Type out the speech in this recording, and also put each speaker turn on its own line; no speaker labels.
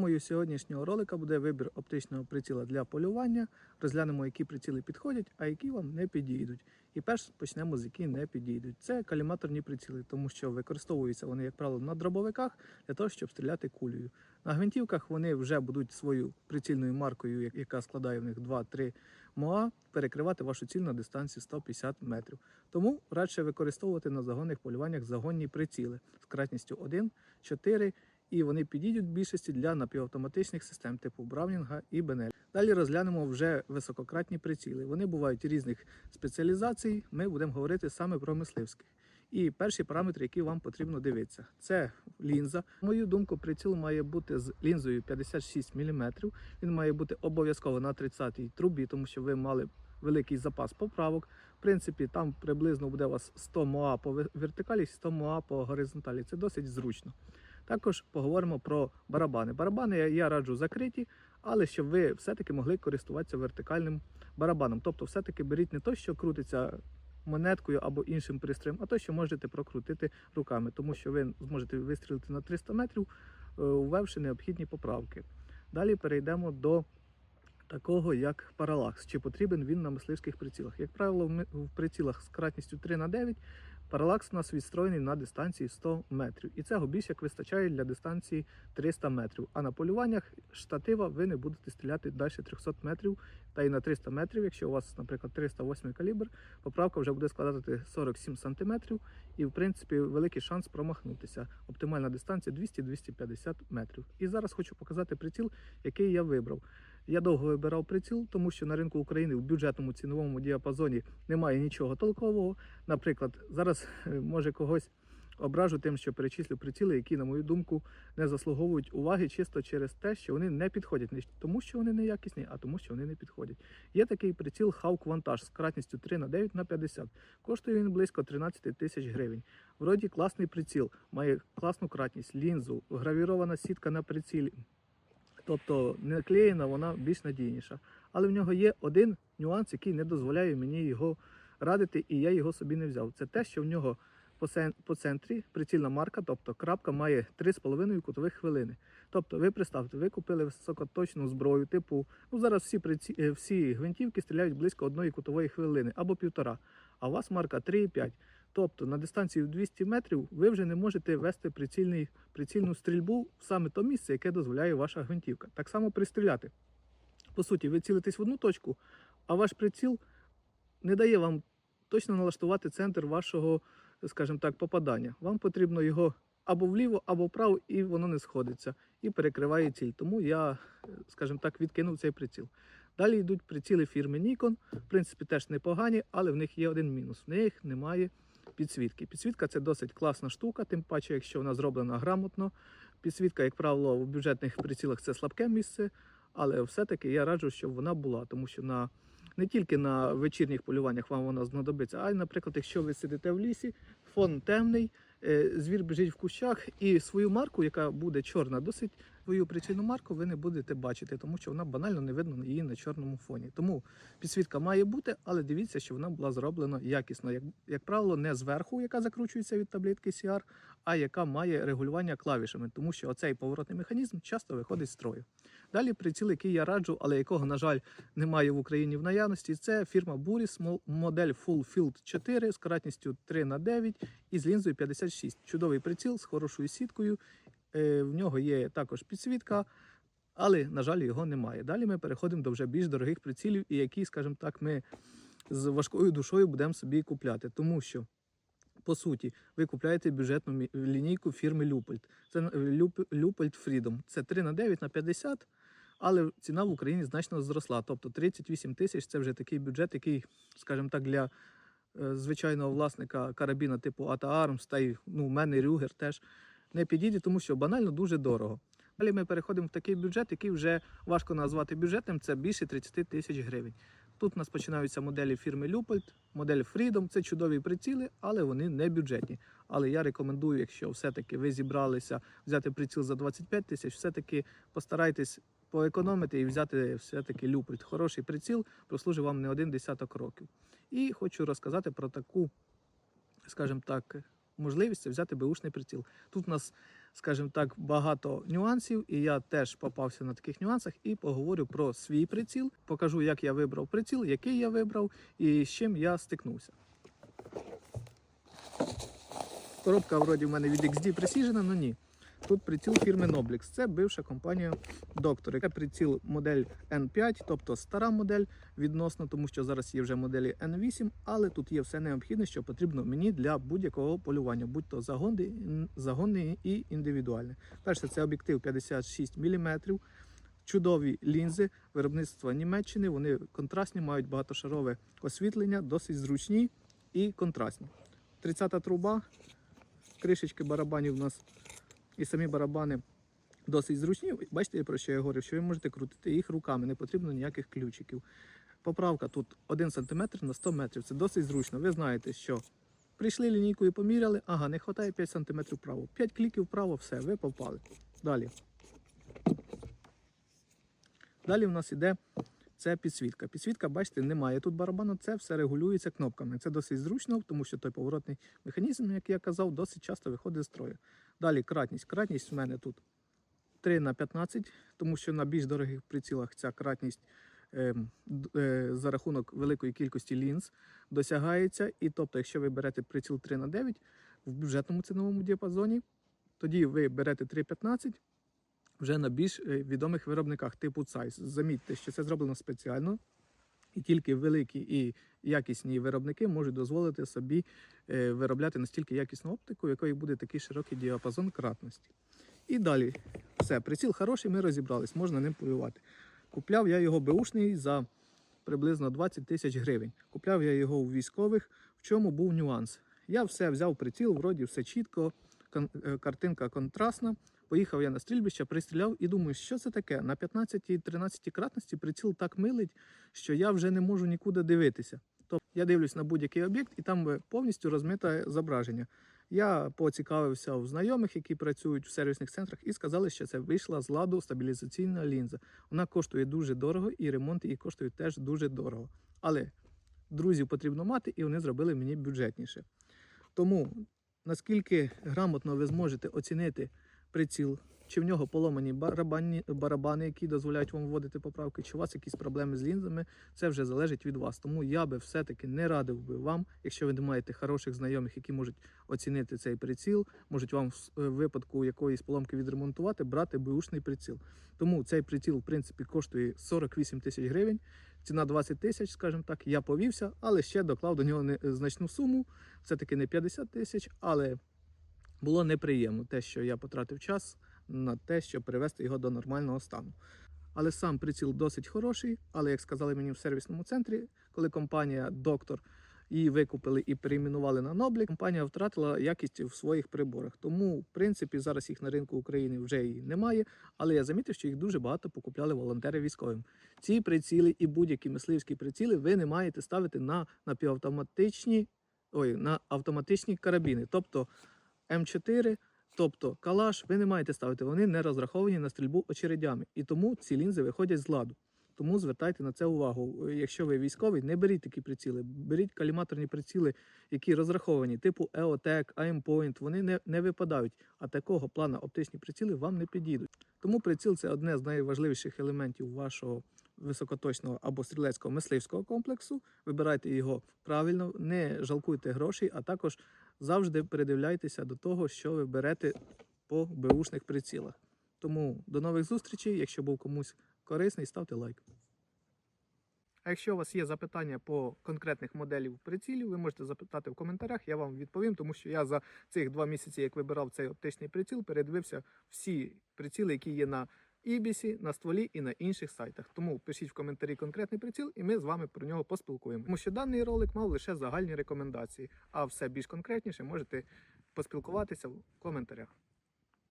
Мою сьогоднішнього ролика буде вибір оптичного приціла для полювання. Розглянемо, які приціли підходять, а які вам не підійдуть. І перш почнемо з які не підійдуть. Це каліматорні приціли, тому що використовуються вони, як правило, на дробовиках для того, щоб стріляти кулею. На гвинтівках вони вже будуть свою прицільною маркою, яка складає в них 2-3 МОА, перекривати вашу ціль на дистанції 150 метрів. Тому радше використовувати на загонних полюваннях загонні приціли з кратністю 1, 4 і вони підійдуть в більшості для напівавтоматичних систем типу Браунінга і Бенель. Далі розглянемо вже високократні приціли. Вони бувають різних спеціалізацій. Ми будемо говорити саме про мисливських. І перший параметр, який вам потрібно дивитися, це лінза. На мою думку, приціл має бути з лінзою 56 мм. Він має бути обов'язково на 30-й трубі, тому що ви мали великий запас поправок. В принципі, там приблизно буде у вас 100 МОА по вертикалі, 100 МОА по горизонталі. Це досить зручно. Також поговоримо про барабани. Барабани я, раджу закриті, але щоб ви все-таки могли користуватися вертикальним барабаном. Тобто, все-таки беріть не то, що крутиться монеткою або іншим пристроєм, а то, що можете прокрутити руками, тому що ви зможете вистрілити на 300 метрів, е, ввевши необхідні поправки. Далі перейдемо до такого, як паралакс. Чи потрібен він на мисливських прицілах? Як правило, в прицілах з кратністю 3 на 9 паралакс у нас відстроєний на дистанції 100 метрів. І цього більш як вистачає для дистанції 300 метрів. А на полюваннях штатива ви не будете стріляти далі 300 метрів. Та й на 300 метрів, якщо у вас, наприклад, 308 калібр, поправка вже буде складати 47 сантиметрів. І, в принципі, великий шанс промахнутися. Оптимальна дистанція 200-250 метрів. І зараз хочу показати приціл, який я вибрав. Я довго вибирав приціл, тому що на ринку України в бюджетному ціновому діапазоні немає нічого толкового. Наприклад, зараз е, може когось ображу тим, що перечислю приціли, які, на мою думку, не заслуговують уваги чисто через те, що вони не підходять. Не тому, що вони не якісні, а тому, що вони не підходять. Є такий приціл Hawk Vantage з кратністю 3 на 9 на 50. Коштує він близько 13 тисяч гривень. Вроді класний приціл, має класну кратність, лінзу, гравірована сітка на прицілі. Тобто не клеєна, вона більш надійніша. Але в нього є один нюанс, який не дозволяє мені його радити, і я його собі не взяв. Це те, що в нього по центрі прицільна марка, тобто крапка має 3,5 кутових хвилини. Тобто, ви представте, ви купили високоточну зброю, типу, ну зараз всі приці... е, всі гвинтівки стріляють близько одної кутової хвилини або півтора, а у вас марка 3,5. Тобто на дистанції в 200 метрів ви вже не можете вести прицільний, прицільну стрільбу в саме то місце, яке дозволяє ваша гвинтівка. Так само пристріляти. По суті, ви цілитесь в одну точку, а ваш приціл не дає вам точно налаштувати центр вашого, скажімо так, попадання. Вам потрібно його або вліво, або вправо, і воно не сходиться і перекриває ціль. Тому я, скажімо так, відкинув цей приціл. Далі йдуть приціли фірми Nikon. В принципі, теж непогані, але в них є один мінус: в них немає підсвітки. Підсвітка це досить класна штука, тим паче, якщо вона зроблена грамотно. Підсвітка, як правило, в бюджетних прицілах це слабке місце, але все-таки я раджу, щоб вона була, тому що на не тільки на вечірніх полюваннях вам вона знадобиться, а й, наприклад, якщо ви сидите в лісі, фон темний, е, звір біжить в кущах, і свою марку, яка буде чорна, досить свою прицільну марку ви не будете бачити, тому що вона банально не видно її на чорному фоні. Тому підсвітка має бути, але дивіться, що вона була зроблена якісно. Як, як правило, не зверху, яка закручується від таблетки CR, а яка має регулювання клавішами, тому що оцей поворотний механізм часто виходить з строю. Далі приціл, який я раджу, але якого, на жаль, немає в Україні в наявності, це фірма Buris, модель Full Field 4 з кратністю 3 на 9 і з лінзою 56. Чудовий приціл з хорошою сіткою. Е, В нього є також підсвітка, але, на жаль, його немає. Далі ми переходимо до вже більш дорогих прицілів, і які, скажімо так, ми з важкою душою будемо собі купляти. Тому що, по суті, ви купляєте бюджетну лінійку фірми Люпольд. Це Люпольд Freedom. Це 3 на 9 на 50, але ціна в Україні значно зросла. Тобто 38 тисяч це вже такий бюджет, який, скажімо так, для е, звичайного власника карабіна типу ATA Arms, та й ну, в мене Рюгер теж не підійде, тому що банально дуже дорого. Далі ми переходимо в такий бюджет, який вже важко назвати бюджетним, це більше 30 тисяч гривень. Тут у нас починаються моделі фірми Люпольд, модель Freedom. Це чудові приціли, але вони не бюджетні. Але я рекомендую, якщо все-таки ви зібралися взяти приціл за 25 тисяч, все-таки постарайтесь поекономити і взяти все-таки Люпольд. Хороший приціл прослужить вам не один десяток років. І хочу розказати про таку, скажімо так, можливість взяти беушний приціл. Тут у нас скажімо так, багато нюансів, і я теж попався на таких нюансах і поговорю про свій приціл. Покажу, як я вибрав приціл, який я вибрав і з чим я стикнувся. Коробка вроді в мене від XD присіжена, але ні. Тут приціл фірми Noblix. Це бивша компанія Доктор. Це приціл модель N5, тобто стара модель відносно, тому що зараз є вже моделі N8, але тут є все необхідне, що потрібно мені для будь-якого полювання, будь то загонний, і індивідуальний. Перше, це об'єктив 56 мм. Чудові лінзи виробництва Німеччини. Вони контрастні, мають багатошарове освітлення, досить зручні і контрастні. 30-та труба, кришечки барабанів у нас і самі барабани досить зручні. Бачите, про що я говорив, що ви можете крутити їх руками, не потрібно ніяких ключиків. Поправка тут 1 см на 100 метрів. Це досить зручно. Ви знаєте, що прийшли лінійкою, поміряли, ага, не вистачає 5 см вправо. 5 кліків вправо, все, ви попали. Далі. Далі в нас іде це підсвітка. Підсвітка, бачите, немає тут барабану, це все регулюється кнопками. Це досить зручно, тому що той поворотний механізм, як я казав, досить часто виходить з строю. Далі кратність. Кратність в мене тут 3 на 15, тому що на більш дорогих прицілах ця кратність е, е, за рахунок великої кількості лінз досягається. І тобто, якщо ви берете приціл 3 на 9 в бюджетному ціновому діапазоні, тоді ви берете 3,15 вже на більш е, відомих виробниках типу Zeiss. Замітьте, що це зроблено спеціально, і тільки великі і якісні виробники можуть дозволити собі е, виробляти настільки якісну оптику, в якої буде такий широкий діапазон кратності. І далі все, приціл хороший, ми розібрались, можна ним полювати. Купляв я його беушний за приблизно 20 тисяч гривень. Купляв я його у військових. В чому був нюанс? Я все взяв приціл, вроді все чітко, е, картинка контрастна. Поїхав я на стрільбище, пристріляв і думаю, що це таке? На 15-13 кратності приціл так милить, що я вже не можу нікуди дивитися. Тобто я дивлюсь на будь-який об'єкт, і там повністю розмите зображення. Я поцікавився у знайомих, які працюють в сервісних центрах, і сказали, що це вийшла з ладу стабілізаційна лінза. Вона коштує дуже дорого, і ремонт її коштує теж дуже дорого. Але друзів потрібно мати, і вони зробили мені бюджетніше. Тому наскільки грамотно ви зможете оцінити приціл, чи в нього поломані барабани, барабани, які дозволяють вам вводити поправки, чи у вас якісь проблеми з лінзами, це вже залежить від вас. Тому я би все-таки не радив би вам, якщо ви не маєте хороших знайомих, які можуть оцінити цей приціл, можуть вам в випадку якоїсь поломки відремонтувати, брати беушний приціл. Тому цей приціл, в принципі, коштує 48 тисяч гривень. Ціна 20 тисяч, скажімо так, я повівся, але ще доклав до нього не- значну суму. Все-таки не 50 тисяч, але було неприємно те, що я потратив час на те, щоб привести його до нормального стану. Але сам приціл досить хороший. Але як сказали мені в сервісному центрі, коли компанія Доктор її викупили і перейменували на Ноблі, компанія втратила якість в своїх приборах. Тому, в принципі, зараз їх на ринку України вже і немає. Але я замітив, що їх дуже багато покупляли волонтери військовим. Ці приціли і будь-які мисливські приціли ви не маєте ставити на напівавтоматичні, ой, на автоматичні карабіни, тобто М4, тобто калаш, ви не маєте ставити. Вони не розраховані на стрільбу очередями. І тому ці лінзи виходять з ладу. Тому звертайте на це увагу. Якщо ви військовий, не беріть такі приціли, беріть каліматорні приціли, які розраховані, типу EOTech, Aimpoint, вони не, не випадають, а такого плана оптичні приціли вам не підійдуть. Тому приціл це одне з найважливіших елементів вашого високоточного або стрілецького мисливського комплексу. Вибирайте його правильно, не жалкуйте грошей, а також завжди передивляйтеся до того, що ви берете по беушних прицілах. Тому до нових зустрічей. Якщо був комусь корисний, ставте лайк. А якщо у вас є запитання по конкретних моделів прицілів, ви можете запитати в коментарях, я вам відповім, тому що я за цих два місяці, як вибирав цей оптичний приціл, передивився всі приціли, які є на Ібісі, на стволі і на інших сайтах. Тому пишіть в коментарі конкретний приціл, і ми з вами про нього поспілкуємо. Тому що даний ролик мав лише загальні рекомендації, а все більш конкретніше можете поспілкуватися в коментарях.